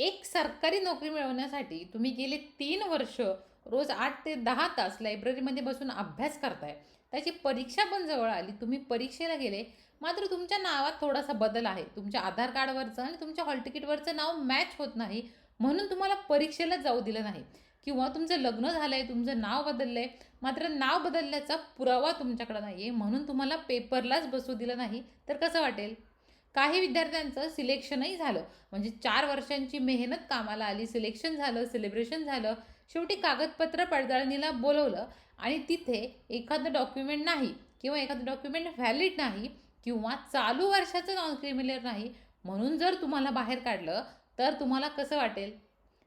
एक सरकारी नोकरी मिळवण्यासाठी तुम्ही गेले तीन वर्ष रोज आठ ते दहा तास लायब्ररीमध्ये बसून अभ्यास करताय. त्याची परीक्षा पण जवळ आली. तुम्ही परीक्षेला गेले. मात्र तुमच्या नावात थोडासा बदल आहे. तुमच्या आधार कार्डवरचं आणि तुमच्या हॉल तिकीटवरचं नाव मॅच होत नाही. म्हणून तुम्हाला परीक्षेला जाऊ दिलं नाही. किंवा तुमचं लग्न झालं आहे तुमचं नाव बदललं आहे मात्र नाव बदलल्याचा पुरावा तुमच्याकडे नाही आहे म्हणून तुम्हाला पेपरलाच बसू दिलं नाही. तर कसं वाटेल? काही विद्यार्थ्यांचं सिलेक्शनही झालं. म्हणजे चार वर्षांची मेहनत कामाला आली सिलेक्शन झालं सेलिब्रेशन झालं. शेवटी कागदपत्र पडताळणीला बोलवलं आणि तिथे एखादं डॉक्युमेंट नाही किंवा एखादं डॉक्युमेंट व्हॅलिड नाही किंवा चालू वर्षाचं नॉन क्रिमिनल नाही म्हणून जर तुम्हाला बाहेर काढलं तर तुम्हाला कसं वाटेल?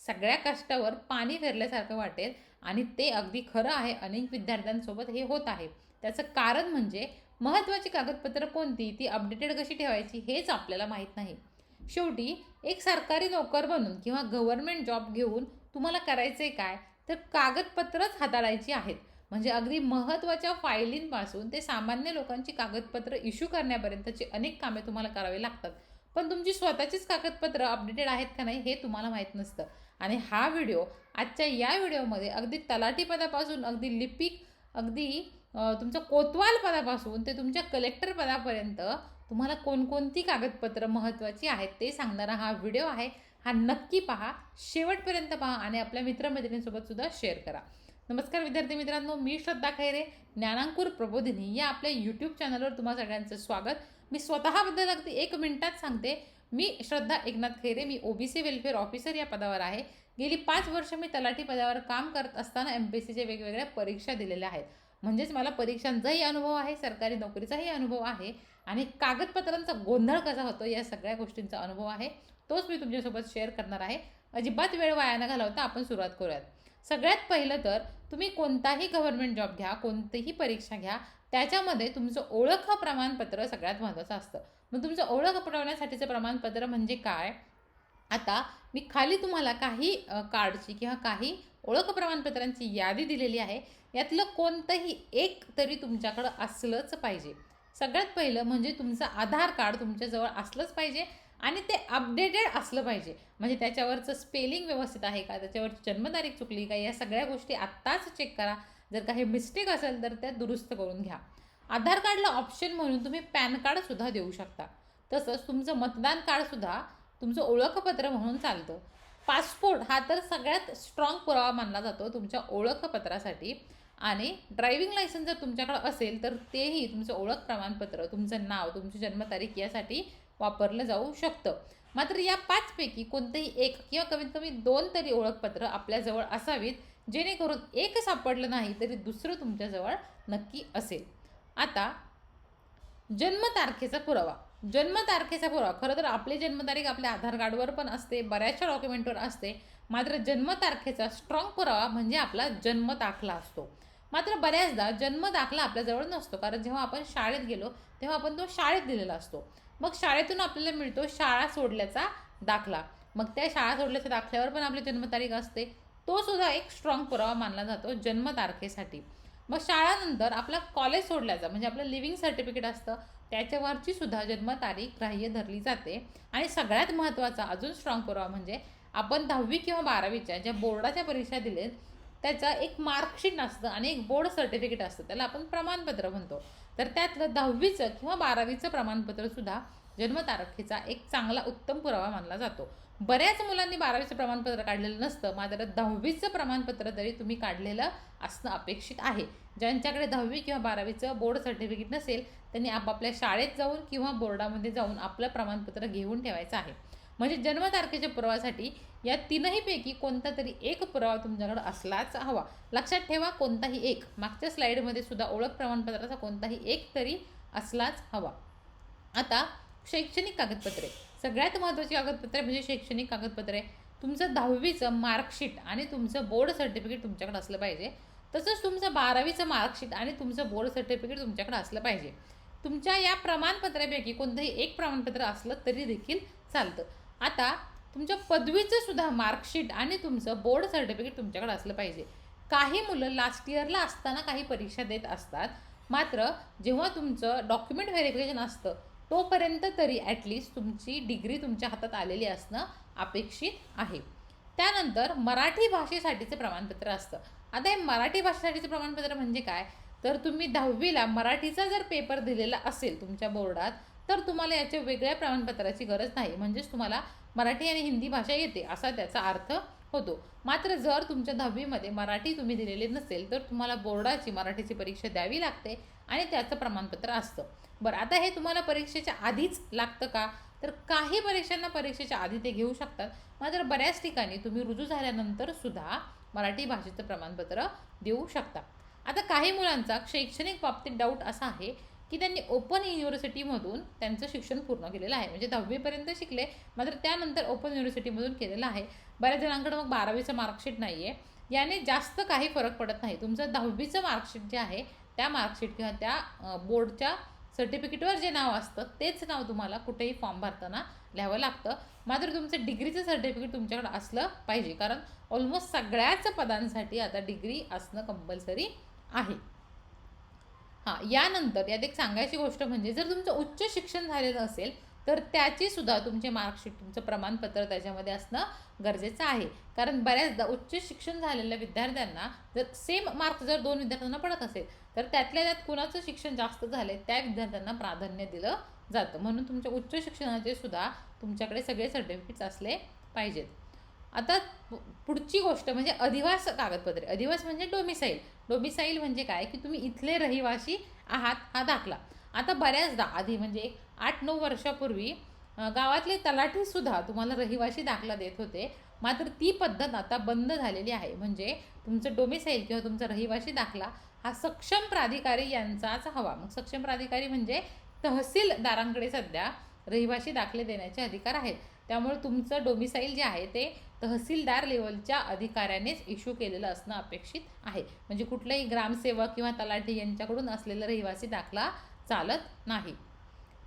सगळ्या कष्टावर पाणी फिरल्यासारखं वाटेल आणि ते अगदी खरं आहे. अनेक विद्यार्थ्यांसोबत हे होत आहे. त्याचं कारण म्हणजे महत्त्वाची कागदपत्र कोणती? ती अपडेटेड कशी ठेवायची? हेच आपल्याला माहीत नाही. शेवटी एक सरकारी नोकर बनून किंवा गव्हर्नमेंट जॉब घेऊन तुम्हाला करायचं आहे काय? तर कागदपत्रच हाताळायची आहेत. म्हणजे अगदी महत्त्वाच्या फायलींपासून ते सामान्य लोकांची कागदपत्र इश्यू करण्यापर्यंतची अनेक कामे तुम्हाला करावी लागतात. पण तुमची स्वतःचीच कागदपत्र अपडेटेड आहेत का नाही हे तुम्हाला माहीत नसतं. आणि हा व्हिडिओ आजच्या या व्हिडिओमध्ये अगदी तलाठी पदापासून अगदी लिपिक अगदी तुमचं कोतवाल पदापासून ते तुमच्या कलेक्टर पदापर्यंत तुम्हाला कोणकोणती कागदपत्रं महत्त्वाची आहेत ते सांगणारा हा व्हिडिओ आहे. हा नक्की पहा. शेवटपर्यंत पहा आणि आपल्या मित्रमैत्रिणींसोबतसुद्धा शेअर करा. नमस्कार विद्यार्थी मित्रांनो मी श्रद्धा खैरे ज्ञानांकुर प्रबोधिनी या आपल्या यूट्यूब चॅनलवर तुम्हा सगळ्यांचं स्वागत. मी स्वतःबद्दल अगदी एक मिनिटात सांगते. मी श्रद्धा एकनाथ खैरे मी ओबीसी वेलफेअर ऑफिसर या पदावर आहे. गेली पाच वर्ष मी तलाठी पदावर काम करत असताना एम पी एस सीच्या वेगवेगळ्या परीक्षा दिलेल्या आहेत. म्हणजेच मला परीक्षांचाही अनुभव आहे सरकारी नोकरीचाही अनुभव आहे आणि कागदपत्रांचा गोंधळ कसा होतो या सगळ्या गोष्टींचा अनुभव आहे तोच मी तुमच्यासोबत शेअर करणार आहे. अजिबात वेळ वाया न घालवता आपण सुरुवात करूयात. सगळ्यात पहिलं तर तुम्ही कोणताही गव्हर्नमेंट जॉब घ्या कोणतीही परीक्षा घ्या त्याच्यामध्ये तुमचं ओळख प्रमाणपत्र सगळ्यात महत्त्वाचं असतं. मग तुमचं ओळख पटवण्यासाठीचं प्रमाणपत्र म्हणजे काय? आता मी खाली तुम्हाला काही कार्डची किंवा काही ओळख प्रमाणपत्रांची यादी दिलेली आहे. यातलं कोणतंही एक तरी तुमच्याकडं असलंच पाहिजे. सगळ्यात पहिलं म्हणजे तुमचं आधार कार्ड तुमच्याजवळ असलंच पाहिजे आणि ते अपडेटेड असलं पाहिजे. म्हणजे त्याच्यावरचं स्पेलिंग व्यवस्थित आहे का? त्याच्यावरची जन्मतारीख चुकली का? या सगळ्या गोष्टी आत्ताच चेक करा. जर काही मिस्टेक असेल तर त्या दुरुस्त करून घ्या. आधार कार्डला ऑप्शन म्हणून तुम्ही पॅन कार्डसुद्धा देऊ शकता. तसंच तुमचं मतदान कार्डसुद्धा तुमचं ओळखपत्र म्हणून चालतं. पासपोर्ट हा तर सगळ्यात स्ट्रॉंग पुरावा मानला जातो तुमच्या ओळखपत्रासाठी. आणि ड्रायव्हिंग लायसन्स जर तुमच्याकडं असेल तर तेही तुमचं ओळख प्रमाणपत्र तुमचं नाव तुमची जन्मतारीख यासाठी वापरलं जाऊ शकतं. मात्र या पाचपैकी कोणतंही एक किंवा कमीत कमी दोन तरी ओळखपत्र आपल्याजवळ असावीत जेणेकरून एक सापडलं नाही तरी दुसरं तुमच्याजवळ नक्की असेल. आता जन्मतारखेचा पुरावा. जन्मतारखेचा पुरावा. खरं तर आपली जन्मतारीख आपल्या आधार कार्डवर पण असते बऱ्याचशा डॉक्युमेंटवर असते. मात्र जन्मतारखेचा स्ट्रॉंग पुरावा म्हणजे आपला जन्म दाखला असतो. मात्र बऱ्याचदा जन्म दाखला आपल्याजवळ नसतो. कारण जेव्हा आपण शाळेत गेलो तेव्हा आपण तो शाळेत दिलेला असतो. मग शाळेतून आपल्याला मिळतो शाळा सोडल्याचा दाखला. मग त्या शाळा सोडल्याच्या दाखल्यावर पण आपली जन्मतारीख असते. तो सुद्धा एक स्ट्रॉंग पुरावा मानला जातो जन्मतारखेसाठी. मग शाळानंतर आपला कॉलेज सोडल्याचा म्हणजे आपलं लिव्हिंग सर्टिफिकेट असतं. त्याच्यावरची सुद्धा जन्मतारीख ग्राह्य धरली जाते. आणि सगळ्यात महत्त्वाचा अजून स्ट्रॉंग पुरावा म्हणजे आपण दहावी किंवा बारावीच्या ज्या बोर्डाच्या परीक्षा दिलेत त्याचा एक मार्कशीट असतं आणि एक बोर्ड सर्टिफिकेट असतं. त्याला आपण प्रमाणपत्र म्हणतो. तर त्यातलं दहावीचं किंवा बारावीचं प्रमाणपत्रसुद्धा जन्मतारखेचा एक चांगला उत्तम पुरावा मानला जातो. बऱ्याच मुलांनी बारावीचं प्रमाणपत्र काढलेलं नसतं. मात्र दहावीचं प्रमाणपत्र तरी तुम्ही काढलेलं असणं अपेक्षित आहे. ज्यांच्याकडे दहावी किंवा बारावीचं बोर्ड सर्टिफिकेट नसेल त्यांनी आपापल्या शाळेत जाऊन किंवा बोर्डामध्ये जाऊन आपलं प्रमाणपत्र घेऊन ठेवायचं आहे. म्हणजे जन्मतारखेच्या पुराव्यासाठी या तीनहीपैकी कोणता तरी एक पुरावा तुमच्याकडे असलाच हवा. लक्षात ठेवा कोणताही एक. मागच्या स्लाईडमध्ये सुद्धा ओळख प्रमाणपत्राचा कोणताही एक तरी असलाच हवा. आता शैक्षणिक कागदपत्रे. सगळ्यात महत्त्वाची कागदपत्रे म्हणजे शैक्षणिक कागदपत्रे. तुमचं दहावीचं मार्कशीट आणि तुमचं बोर्ड सर्टिफिकेट तुमच्याकडे असलं पाहिजे. तसंच तुमचं बारावीचं मार्कशीट आणि तुमचं बोर्ड सर्टिफिकेट तुमच्याकडे असलं पाहिजे. तुमच्या या प्रमाणपत्रापैकी कोणतंही एक प्रमाणपत्र असलं तरी देखील चालतं. आता तुमच्या पदवीचं सुद्धा मार्कशीट आणि तुमचं बोर्ड सर्टिफिकेट तुमच्याकडे असलं पाहिजे. काही मुलं लास्ट इयरला असताना काही परीक्षा देत असतात. मात्र जेव्हा तुमचं डॉक्युमेंट व्हेरिफिकेशन असतं तोपर्यंत तरी ॲटलिस्ट तुमची डिग्री तुमच्या हातात आलेली असणं अपेक्षित आहे. त्यानंतर मराठी भाषेसाठीचं प्रमाणपत्र असतं. आता हे मराठी भाषेसाठीचं प्रमाणपत्र म्हणजे काय? तर तुम्ही दहावीला मराठीचा जर पेपर दिलेला असेल तुमच्या बोर्डात तर तुम्हाला याच्या वेगळ्या प्रमाणपत्राची गरज नाही. म्हणजेच तुम्हाला मराठी आणि हिंदी भाषा येते असा त्याचा अर्थ होतो. मात्र जर तुमच्या दहावीमध्ये मराठी तुम्ही दिलेली नसेल तर तुम्हाला बोर्डाची मराठीची परीक्षा द्यावी लागते आणि त्याचं प्रमाणपत्र असतं. बरं आता हे तुम्हाला परीक्षेच्या आधीच लागतं का? तर काही परीक्षांना परीक्षेच्या आधी ते घेऊ शकतात. मात्र बऱ्याच ठिकाणी तुम्ही रुजू झाल्यानंतर सुद्धा मराठी भाषेचं प्रमाणपत्र देऊ शकता. आता काही मुलांचा शैक्षणिक बाबतीत डाऊट असा आहे की त्यांनी ओपन युनिव्हर्सिटीमधून त्यांचं शिक्षण पूर्ण केलेलं आहे. म्हणजे दहावीपर्यंत शिकले मात्र त्यानंतर ओपन युनिव्हर्सिटीमधून केलेलं आहे. बऱ्याच जणांकडे मग बारावीचं मार्कशीट नाही आहे याने जास्त काही फरक पडत नाही. तुमचं दहावीचं मार्कशीट जे आहे त्या मार्कशीट किंवा त्या बोर्डच्या सर्टिफिकेटवर जे नाव असतं तेच नाव तुम्हाला कुठेही फॉर्म भरताना लिहावं लागतं. मात्र तुमचं डिग्रीचं सर्टिफिकेट तुमच्याकडे असलं पाहिजे. कारण ऑलमोस्ट सगळ्याच पदांसाठी आता डिग्री असणं कंपल्सरी आहे. हां यानंतर यात एक सांगायची गोष्ट म्हणजे जर तुमचं उच्च शिक्षण झालेलं असेल तर त्याची सुद्धा तुमचे मार्कशीट तुमचं प्रमाणपत्र त्याच्यामध्ये असणं गरजेचं आहे. कारण बऱ्याचदा उच्च शिक्षण झालेल्या विद्यार्थ्यांना जर सेम मार्क्स जर दोन विद्यार्थ्यांना पडत असेल तर त्यातल्या त्यात कुणाचं शिक्षण जास्त झाले त्या विद्यार्थ्यांना प्राधान्य दिलं जातं. म्हणून तुमच्या उच्च शिक्षणाचे सुद्धा तुमच्याकडे सगळे सर्टिफिकेट्स असले पाहिजेत. आता पुढची गोष्ट म्हणजे अधिवास कागदपत्रे. अधिवास म्हणजे डोमिसाईल डोमिसाईल म्हणजे काय? की तुम्ही इथले रहिवासी आहात हा दाखला. आता बऱ्याचदा आधी म्हणजे एक आठ नऊ वर्षापूर्वी गावातले तलाठीसुद्धा तुम्हाला रहिवाशी दाखला देत होते. मात्र ती पद्धत आता बंद झालेली आहे. म्हणजे तुमचं डोमिसाईल किंवा तुमचा रहिवाशी दाखला हा सक्षम प्राधिकारी यांचाच हवा. मग सक्षम प्राधिकारी म्हणजे तहसीलदारांकडे सध्या रहिवाशी दाखले देण्याचे अधिकार आहेत. त्यामुळे तुमचं डोमिसाईल जे आहे ते तहसीलदार लेवलच्या अधिकाऱ्यानेच इश्यू केलेलं असणं अपेक्षित आहे. म्हणजे कुठलाही ग्रामसेवक किंवा तलाठी यांच्याकडून असलेला रहिवासी दाखला चालत नाही.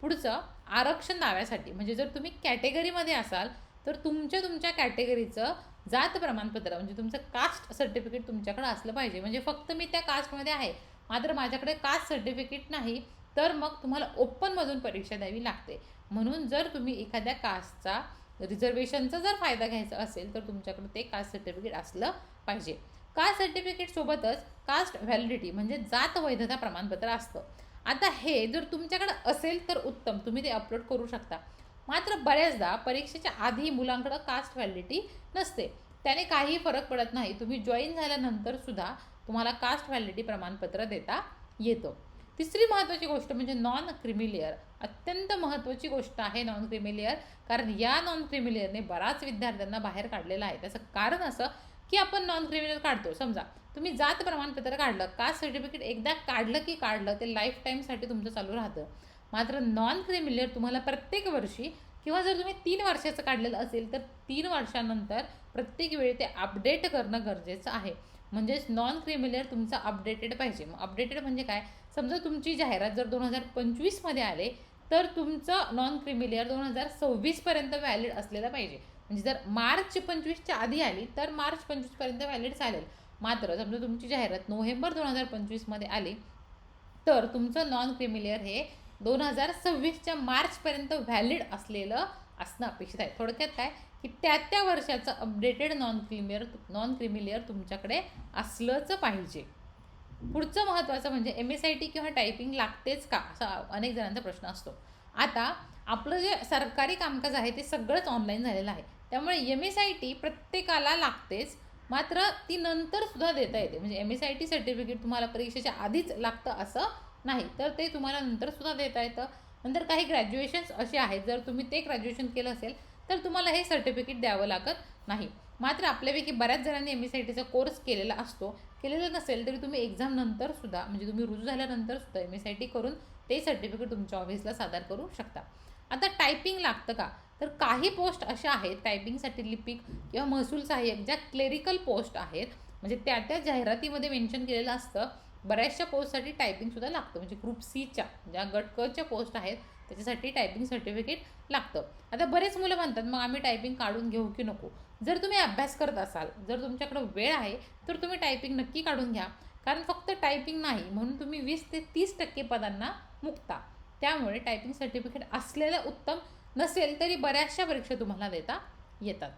पुढचं आरक्षण दाव्यासाठी म्हणजे जर तुम्ही कॅटेगरीमध्ये असाल तर तुमच्या तुमच्या कॅटेगरीचं जात प्रमाणपत्र म्हणजे तुमचं कास्ट सर्टिफिकेट तुमच्याकडे असलं पाहिजे. म्हणजे फक्त मी त्या कास्टमध्ये आहे मात्र माझ्याकडे कास्ट सर्टिफिकेट नाही तर मग तुम्हाला ओपनमधून परीक्षा द्यावी लागते. म्हणून जर तुम्ही एखाद्या कास्टचा रिझर्वेशनचा जर फायदा घ्यायचा असेल तर तुमच्याकडे ते कास्ट सर्टिफिकेट असलं पाहिजे. कास्ट सर्टिफिकेटसोबतच कास्ट व्हॅलिडिटी म्हणजे जात वैधता प्रमाणपत्र असतं. आता हे जर तुमच्याकडे असेल तर उत्तम. तुम्ही ते अपलोड करू शकता. मात्र बऱ्याचदा परीक्षेच्या आधी मुलांकडं कास्ट व्हॅलिडिटी नसते. त्याने काही फरक पडत नाही. तुम्ही जॉईन झाल्यानंतर सुद्धा तुम्हाला कास्ट व्हॅलिडिटी प्रमाणपत्र देता येतं. तिसरी महत्त्वाची गोष्ट म्हणजे नॉन क्रिमिलियर अत्यंत महत्त्वाची गोष्ट आहे नॉन क्रिमिलियर कारण या नॉन क्रिमिलियरने बराच विद्यार्थ्यांना बाहेर काढलेलं आहे. त्याचं कारण असं की आपण नॉन क्रिमिलियर काढतो समजा तुम्ही जात प्रमाणपत्र काढलं कास्ट सर्टिफिकेट एकदा काढलं की काढलं ते लाईफ टाईमसाठी तुमचं चालू राहतं. मात्र नॉन क्रिमिलियर तुम्हाला प्रत्येक वर्षी किंवा जर तुम्ही तीन वर्षाचं काढलेलं असेल तर तीन वर्षानंतर प्रत्येक वेळी ते अपडेट करणं गरजेचं आहे. म्हणजेच नॉन क्रिमिलियर तुमचं अपडेटेड पाहिजे. मग अपडेटेड म्हणजे काय? समजा तुमची जाहिरात जर दोन हजार पंचवीसमध्ये आले तर तुमचं नॉन क्रिमिलियर दोन हजार सव्वीसपर्यंत व्हॅलिड असलेलं पाहिजे. म्हणजे जर मार्च पंचवीसच्या आधी आली तर मार्च पंचवीसपर्यंत व्हॅलिड चालेल. मात्र समजा तुमची जाहिरात नोव्हेंबर दोन हजार पंचवीसमध्ये आली तर तुमचं नॉन क्रिमिलियर हे दोन हजार सव्वीसच्या मार्चपर्यंत व्हॅलिड असलेलं असणं अपेक्षित आहे. थोडक्यात काय? की त्या त्या वर्षाचं updated non creamy layer non creamy layer तुमच्याकडे असलंच पाहिजे. पुढचं महत्त्वाचं म्हणजे एम एस आय टी किंवा टायपिंग लागतेच का? असा अनेक जणांचा प्रश्न असतो. आता आपलं जे सरकारी कामकाज आहे ते सगळंच ऑनलाईन झालेलं आहे. त्यामुळे एम एस आय टी प्रत्येकाला लागतेच. मात्र ती नंतर सुद्धा देता येते. म्हणजे M S I T certificate तुम्हाला परीक्षेच्या आधीच लागतं असं नाही. तर ते तुम्हाला नंतर सुद्धा देता येतं. नंतर काही ग्रॅज्युएशन्स असे आहेत. जर तुम्ही ते ग्रॅज्युएशन केलं असेल तर तुम्हाला हे सर्टिफिकेट द्यावं लागत नाही. मात्र आपल्यापैकी बऱ्याच जणांनी एम एस आय टीचा कोर्स केलेला असतो. केलेला नसेल तरी तुम्ही एक्झाम नंतर सुद्धा म्हणजे तुम्ही रुजू झाल्यानंतर सुद्धा एम एस आय टी करून ते सर्टिफिकेट तुमच्या ऑफिसला सादर करू शकता. आता टायपिंग लागतं का? तर काही पोस्ट अशा आहेत टायपिंगसाठी लिपिक किंवा महसूल सहाय्यक ज्या क्लेरिकल पोस्ट आहेत. म्हणजे त्या त्या जाहिरातीमध्ये मेन्शन केलेलं असतं. बऱ्याचशा पोस्टसाठी टायपिंगसुद्धा लागतं. म्हणजे ग्रुप सीच्या ज्या गटकच्या पोस्ट आहेत त्याच्यासाठी टायपिंग सर्टिफिकेट लागतं. आता बरेच मुलं म्हणतात मग आम्ही टायपिंग काढून घेऊ की नको? जर तुम्ही अभ्यास करत असाल जर तुमच्याकडं वेळ आहे तर तुम्ही टायपिंग नक्की काढून घ्या. कारण फक्त टायपिंग नाही म्हणून तुम्ही वीस ते तीस टक्के पदांना मुक्ता. त्यामुळे टायपिंग सर्टिफिकेट असलेलं उत्तम नसेल तरी बऱ्याचशा परीक्षा तुम्हाला देता येतात.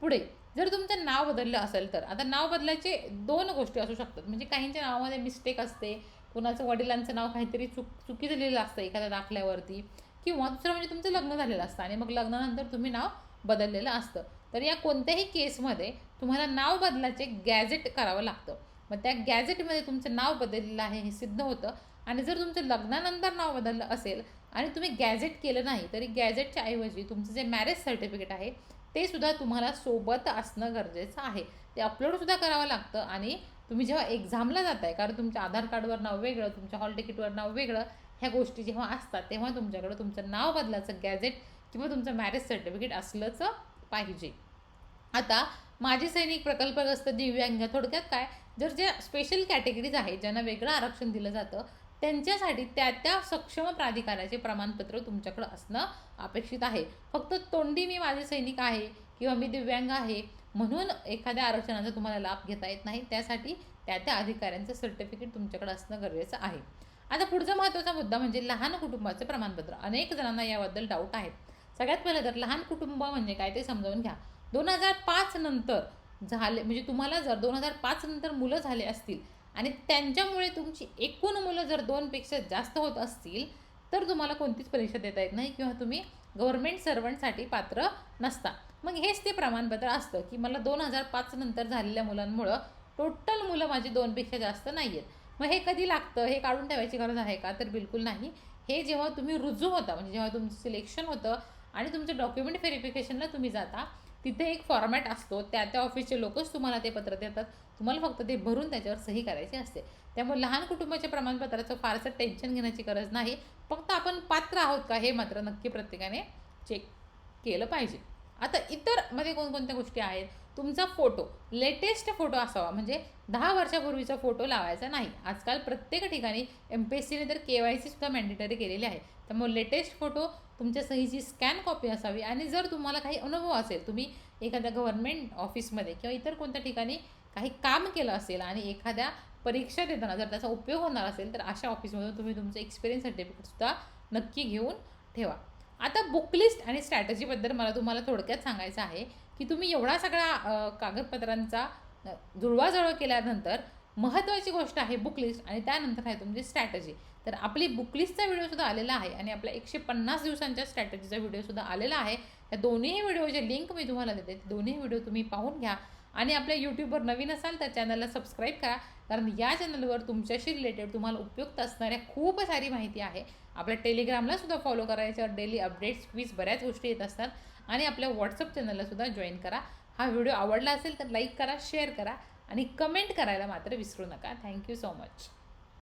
पुढे जर तुमचं नाव बदललं असेल तर आता नाव बदलायचे दोन गोष्टी असू शकतात. म्हणजे काहींच्या नावामध्ये मिस्टेक असते कुणाचं वडिलांचं नाव काहीतरी चुक चुकी झालेलं असतं एखाद्या दाखल्यावरती किंवा दुसरं म्हणजे तुमचं लग्न झालेलं असतं आणि मग लग्नानंतर तुम्ही नाव बदललेलं असतं. तर या कोणत्याही केसमध्ये तुम्हाला नाव बदलाचे गॅजेट करावं लागतं. मग त्या गॅजेटमध्ये तुमचं नाव बदललेलं आहे हे सिद्ध होतं. आणि जर तुमचं लग्नानंतर नाव बदललं असेल आणि तुम्ही गॅजेट केलं नाही तरी गॅजेटच्या ऐवजी तुमचं जे मॅरेज सर्टिफिकेट आहे ते सुद्धा तुम्हाला सोबत असणं गरजेचं आहे. ते अपलोडसुद्धा करावं लागतं आणि तुम्ही जेव्हा एक्झामला जाताय कारण तुमच्या आधार कार्डवर नाव वेगळं तुमच्या हॉल तिकीटवर नाव वेगळं ह्या गोष्टी जेव्हा असतात तेव्हा तुमच्याकडं तुमचं नाव बदलाचं गॅजेट किंवा तुमचं मॅरेज सर्टिफिकेट असलंच पाहिजे. आता माजी सैनिक प्रकल्पग्रस्त दिव्यांग थोडक्यात काय? जर ज्या स्पेशल कॅटेगरीज आहेत ज्यांना वेगळं आरक्षण दिलं जातं त्यांच्यासाठी त्या त्या सक्षम प्राधिकाराचे प्रमाणपत्र तुमच्याकडं असणं अपेक्षित आहे. फक्त तोंडी मी माझे सैनिक आहे किंवा मी दिव्यांग आहे म्हणून एखाद्या आरक्षणाचा तुम्हाला लाभ घेता येत नाही त्यासाठी त्या त्या अधिकाऱ्यांचं सर्टिफिकेट तुमच्याकडे असणं गरजेचं आहे. आता पुढचा महत्त्वाचा मुद्दा म्हणजे लहान कुटुंबाचं प्रमाणपत्र. अनेक जणांना याबद्दल डाऊट आहेत सगळ्यात पहिलं तर लहान कुटुंब म्हणजे काय ते समजावून घ्या. दोन हजार पाच नंतर झाले म्हणजे तुम्हाला जर दोन हजार पाच नंतर मुलं झाले असतील आणि त्यांच्यामुळे तुमची एकूण मुलं जर दोनपेक्षा जास्त होत असतील तर तुम्हाला कोणतीच परीक्षा देता येत नाही किंवा तुम्ही गव्हर्मेंट सर्वंटसाठी पात्र नसता. मग हेच ते प्रमाणपत्र असतं की मला दोन हजार पाच नंतर झालेल्या मुलांमुळं टोटल मुलं माझी दोनपेक्षा जास्त नाही आहेत मग हे कधी लागतं? हे काढून ठेवायची गरज आहे का? तर बिलकुल नाही. हे जेव्हा तुम्ही रुजू होता म्हणजे जेव्हा तुमचं सिलेक्शन होतं आणि तुमचं डॉक्युमेंट व्हेरिफिकेशनला तुम्ही जाता तिथे एक फॉर्मॅट असतो. त्या त्या ऑफिसचे लोकच तुम्हाला ते पत्र देतात. तुम्हाला फक्त ते भरून त्याच्यावर सही करायची असते. त्यामुळे लहान कुटुंबाच्या प्रमाणपत्राचं फारसं टेन्शन घेण्याची गरज नाही. फक्त आपण पात्र आहोत का हे मात्र नक्की प्रत्येकाने चेक केलं पाहिजे. आता इतरमध्ये कोणकोणत्या गोष्टी आहेत? तुमचा फोटो लेटेस्ट फोटो असावा. म्हणजे दहा वर्षापूर्वीचा फोटो लावायचा नाही. आजकाल प्रत्येक ठिकाणी एम पी एस सीने तर के वाय सीसुद्धा मॅन्डेटरी केलेली आहे. त्यामुळे लेटेस्ट फोटो तुमच्या सहीची स्कॅन कॉपी असावी. आणि जर तुम्हाला काही अनुभव असेल तुम्ही एखाद्या गव्हर्नमेंट ऑफिसमध्ये किंवा इतर कोणत्या ठिकाणी काही काम केलं असेल आणि एखाद्या परीक्षा देताना जर त्याचा उपयोग होणार असेल तर अशा ऑफिसमधून तुम्ही तुमचं एक्सपिरियन्स सर्टिफिकेटसुद्धा नक्की घेऊन ठेवा. आता बुकलिस्ट आणि स्ट्रॅटजीबद्दल मला तुम्हाला थोडक्यात सांगायचं आहे की तुम्ही एवढा सगळा कागदपत्रांचा जुळवाजुळव केल्यानंतर महत्त्वाची गोष्ट आहे बुकलिस्ट आणि त्यानंतर आहे तुमची स्ट्रॅटजी तर आपली बुकलिस्टचा व्हिडिओसुद्धा आलेला आहे आणि आपल्या एकशे पन्नास दिवसांच्या स्ट्रॅटजीचा व्हिडिओसुद्धा आलेला आहे. या दोन्ही व्हिडिओचे लिंक मी तुम्हाला देते. दोन्ही व्हिडिओ तुम्ही पाहून घ्या. आणि आपल्या यूट्यूबवर नवीन असाल तर चॅनलला सबस्क्राईब करा. कारण या चॅनलवर तुमच्याशी रिलेटेड तुम्हाला उपयुक्त असणाऱ्या खूप सारी माहिती आहे. आपल्या टेलिग्रामला सुद्धा फॉलो करायच्यावर डेली अपडेट्स क्वीज बऱ्याच गोष्टी येत असतात. आणि आपल्या व्हॉट्सअप चॅनलला सुद्धा जॉईन करा. हा व्हिडिओ आवडला असेल तर लाईक करा शेअर करा. आणि कमेंट करायला मात्र विसरू नका. Thank you so much